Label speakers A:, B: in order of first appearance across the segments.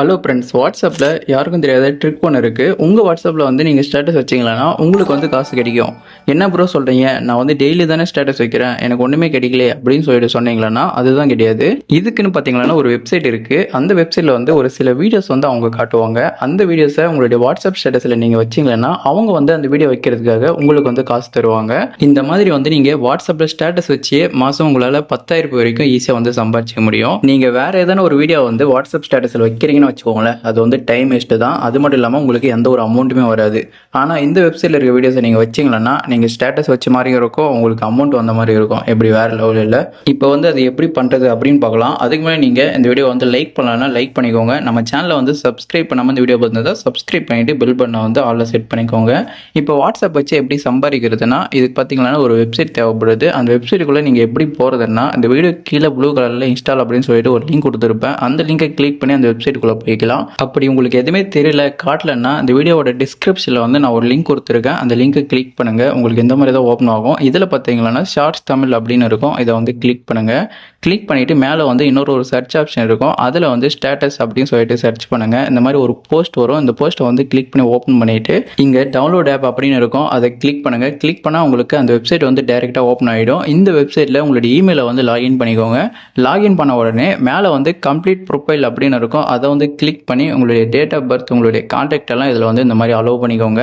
A: Hello friends வாட்ஸ்அப்பில் யாருக்கும் தெரியாத ட்ரிக் ஒன்று இருக்குது உங்கள் வாட்ஸ்அப்பில் வந்து நீங்கள் ஸ்டேட்டஸ் வச்சிங்களன்னா உங்களுக்கு வந்து காசு கிடைக்கும். என்ன ப்ரோ சொல்கிறீங்க நான் வந்து டெய்லி தானே ஸ்டேட்டஸ் வைக்கிறேன். எனக்கு ஒன்றுமே கிடைக்கல அப்படின்னு சொல்லிட்டு சொன்னீங்களன்னா அதுதான் கிடையாது. இதுக்குன்னு பார்த்தீங்கன்னா ஒரு வெப்சைட் இருக்குது அந்த வெப்சைட்டில் வந்து ஒரு சில வீடியோஸ் வந்து அவங்க காட்டுவாங்க. அந்த வீடியோஸை உங்களுடைய வாட்ஸ்அப் ஸ்டேட்டஸில் நீங்கள் வச்சிங்களன்னா அவங்க வந்து அந்த வீடியோ வைக்கிறதுக்காக உங்களுக்கு வந்து காசு தருவாங்க. இந்த மாதிரி வந்து நீங்கள் வாட்ஸ்அப்பில் ஸ்டேட்டஸ் வச்சு மாதம் உங்களால் பத்தாயிரம் ரூபாய் வரைக்கும் ஈஸியாக வந்து சம்பாதிச்சிக்க முடியும். நீங்கள் வேறு ஏதாவது ஒரு வீடியோ வந்து வாட்ஸ்அப் ஸ்டேட்டஸில் வைக்கிறீங்கன்னா வச்சுக்கோங்களேன். அது வந்து டைம் வேஸ்ட்டு தான். அது மட்டும் இல்லாமல் உங்களுக்கு எந்த ஒரு அமௌண்ட்டுமே வராது. ஆனால் இந்த வெப்சைட்டில் இருக்க வீடியோஸை நீங்கள் வச்சிங்களன்னா நீங்கள் ஸ்டேட்டஸ் வச்ச மாதிரியும் இருக்கும். உங்களுக்கு அமௌண்ட் வந்த மாதிரி இருக்கும். எப்படி வேறு லெவலில் இல்லை. இப்போ வந்து அது எப்படி பண்ணுறது அப்படின்னு பார்க்கலாம். அதுக்கு முன்னாடி நீங்கள் இந்த வீடியோ வந்து லைக் பண்ணலாம்னா லைக் பண்ணிக்கோங்க. நம்ம சேனலை வந்து சப்ஸ்கிரைப் பண்ணாமல் இந்த வீடியோ பார்த்துருந்தா சப்ஸ்கிரைப் பண்ணிவிட்டு பில் பண்ண வந்து ஆல்ல செட் பண்ணிக்கோங்க. இப்போ வாட்ஸ்அப் வச்சு எப்படி சம்பாதிக்கிறதுனா இதுக்கு பார்த்தீங்கன்னா ஒரு வெப்சைட் தேவைப்படுது. அந்த வெப்சைட்டுக்குள்ளே நீங்கள் எப்படி போகிறதுனா அந்த வீடியோ கீழே ப்ளூ கலரில் இன்ஸ்டால் அப்படின்னு சொல்லிட்டு ஒரு லிங்க் கொடுத்துருப்பேன். அந்த லிங்கை கிளிக் பண்ணி அந்த வெப்சைட்டுக்குள்ளே போய்க்கலாம். அப்படி உங்களுக்கு எதுவுமே தெரியல காட்டலன்னா இந்த வீடியோவோட டிஸ்கிரிப்ஷனில் வந்து நான் ஒரு லிங்க் கொடுத்துருக்கேன். அந்த லிங்கை கிளிக் பண்ணுங்கள் உங்களுக்கு எந்த மாதிரி தான் ஓப்பன் ஆகும். இதில் பார்த்தீங்கன்னா ஷார்ட்ஸ் தமிழ் அப்படின்னு இருக்கும். இதை வந்து கிளிக் பண்ணுங்கள் கிளிக் பண்ணிவிட்டு மேலே வந்து இன்னொரு ஒரு சர்ச் ஆப்ஷன் இருக்கும். அதில் வந்து ஸ்டேட்டஸ் அப்படின்னு சொல்லிட்டு சர்ச் பண்ணுங்கள் இந்த மாதிரி ஒரு போஸ்ட் வரும். இந்த போஸ்ட்டை வந்து கிளிக் பண்ணி ஓப்பன் பண்ணிவிட்டு இங்கே டவுன்லோட் ஆப் அப்படின்னு இருக்கும். அதை கிளிக் பண்ணுங்கள் கிளிக் பண்ணால் உங்களுக்கு அந்த வெப்சைட் வந்து டேரெக்டாக ஓப்பன் ஆகிடும் இந்த வெப்சைட்டில் உங்களுடைய இமெயிலை வந்து லாகின் பண்ணிக்கோங்க. லாகின் பண்ண உடனே மேலே வந்து கம்ப்ளீட் ப்ரொஃபைல் அப்படின்னு இருக்கும். அதை வந்து வந்து கிளிக் பண்ணி உங்களுடைய டேட் ஆஃப் பர்த் உங்களுடைய கான்டாக்ட் எல்லாம் இதில் வந்து இந்த மாதிரி அலோவ் பண்ணிக்கோங்க.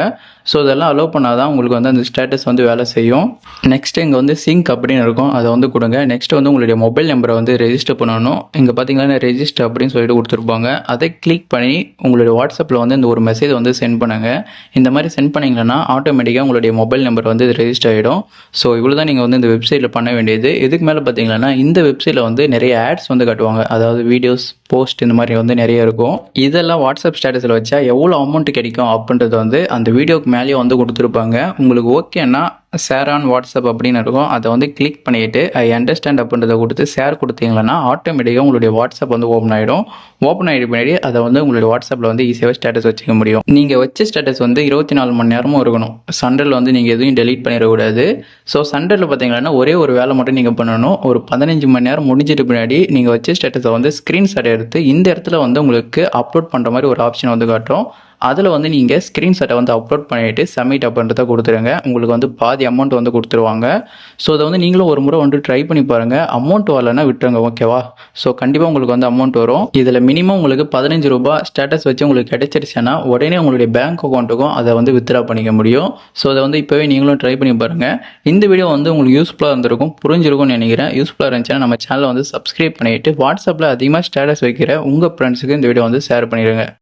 A: ஸோ இதெல்லாம் அலோவ் பண்ணால் தான் உங்களுக்கு வந்து அந்த ஸ்டேட்டஸ் வந்து வேலை செய்யும். நெக்ஸ்ட் இங்கே வந்து சிங்க் அப்படின்னு இருக்கும். அதை வந்து கொடுங்க. நெக்ஸ்ட் வந்து உங்களுடைய மொபைல் நம்பரை வந்து ரெஜிஸ்டர் பண்ணணும். இங்கே பார்த்தீங்கன்னா ரெஜிஸ்டர் அப்படின்னு சொல்லிட்டு கொடுத்துருப்பாங்க. அதை கிளிக் பண்ணி உங்களுடைய வாட்ஸ்அப்பில் வந்து இந்த ஒரு மெசேஜ் வந்து சென்ட் பண்ணுங்க. இந்த மாதிரி சென்ட் பண்ணிங்கன்னா ஆட்டோமேட்டிக்காக உங்களுடைய மொபைல் நம்பர் வந்து ரெஜிஸ்டர் ஆகிடும் ஸோ இவ்வளோ தான் நீங்கள் வந்து இந்த வெப்சைட்டில் பண்ண வேண்டியது. இதுக்கு மேலே பார்த்தீங்கன்னா இந்த வெப்சைட்டில் வந்து நிறைய ஆட்ஸ் வந்து காட்டுவாங்க. அதாவது வீடியோஸ் போஸ்ட் இந்த மாதிரி வந்து நிறைய இருக்கும். இதெல்லாம் வாட்ஸ்அப் ஸ்டேட்டஸில் வச்சா எவ்வளோ அமௌண்ட் கிடைக்கும் அப்படின்றது வந்து அந்த வீடியோக்கு மேலேயே வந்து கொடுத்துருப்பாங்க. உங்களுக்கு ஓகேன்னா ஷேர் ஆன் வாட்ஸ்அப் அப்படின்னு இருக்கும். அதை வந்து கிளிக் பண்ணிவிட்டு ஐ அண்டர்ஸ்டாண்ட் அப்படின்றத கொடுத்து ஷேர் கொடுத்தீங்கன்னா ஆட்டோமேட்டிக்காக உங்களுடைய வாட்ஸ்அப் வந்து ஓப்பன் ஆகிடும் ஓப்பன் ஆகிட்டு பின்னாடி அதை வந்து உங்களுடைய வாட்ஸ்அப்பில் வந்து ஈஸியாக ஸ்டேட்டஸ் வச்சுக்க முடியும். நீங்கள் வச்ச ஸ்டேட்டஸ் வந்து இருபத்தி நாலு மணி நேரமும் இருக்கணும். சண்டரில் வந்து நீங்கள் எதுவும் டெலீட் பண்ணிடக்கூடாது. ஸோ சண்டரில் பார்த்தீங்கன்னா ஒரே ஒரு வேலை மட்டும் நீங்கள் பண்ணணும். ஒரு பதினஞ்சு மணி நேரம் முடிஞ்சிட்டு பின்னாடி நீங்கள் வச்ச ஸ்டேட்டஸை வந்து ஸ்க்ரீன்ஷாட் எடுத்து இந்த இடத்துல வந்து உங்களுக்கு அப்லோட் பண்ணுற மாதிரி ஒரு ஆப்ஷன் வந்து காட்டும். அதில் வந்து நீங்கள் ஸ்க்ரீன்ஷாட்டை வந்து அப்லோட் பண்ணிவிட்டு சப்மிட் அப்படின்றத கொடுத்துருங்க. உங்களுக்கு வந்து பாதி அமௌண்ட் வந்து கொடுத்துருவாங்க. ஸோ அதை வந்து நீங்களும் ஒரு முறை வந்து ட்ரை பண்ணி பாருங்கள் அமௌண்ட் வரலன்னா விட்டுருங்க ஓகேவா ஸோ கண்டிப்பாக உங்களுக்கு வந்து அமௌண்ட் வரும். இதில் மினிமம் உங்களுக்கு பதினஞ்சு ரூபாய் ஸ்டேட்டஸ் வச்சு உங்களுக்கு கிடைச்சிருச்சுன்னா உடனே உங்களுடைய பேங்க் அக்கௌண்ட்டுக்கும் அதை வந்து வித்ரா பண்ணிக்க முடியும். ஸோ அதை வந்து இப்போவே நீங்களும் ட்ரை பண்ணி பாருங்கள் இந்த வீடியோ வந்து உங்களுக்கு யூஸ்ஃபுல்லாக இருந்திருக்கும் புரிஞ்சிருக்கும்னு நினைக்கிறேன். யூஸ்ஃபுல்லாக இருந்துச்சுன்னா நம்ம சேனலை வந்து சப்ஸ்கிரைப் பண்ணிவிட்டு வாட்ஸ்அப்பில் அதிகமாக ஸ்டேட்டஸ் வைக்கிற உங்கள் ஃப்ரெண்ட்ஸுக்கு இந்த வீடியோ வந்து ஷேர் பண்ணிடுங்க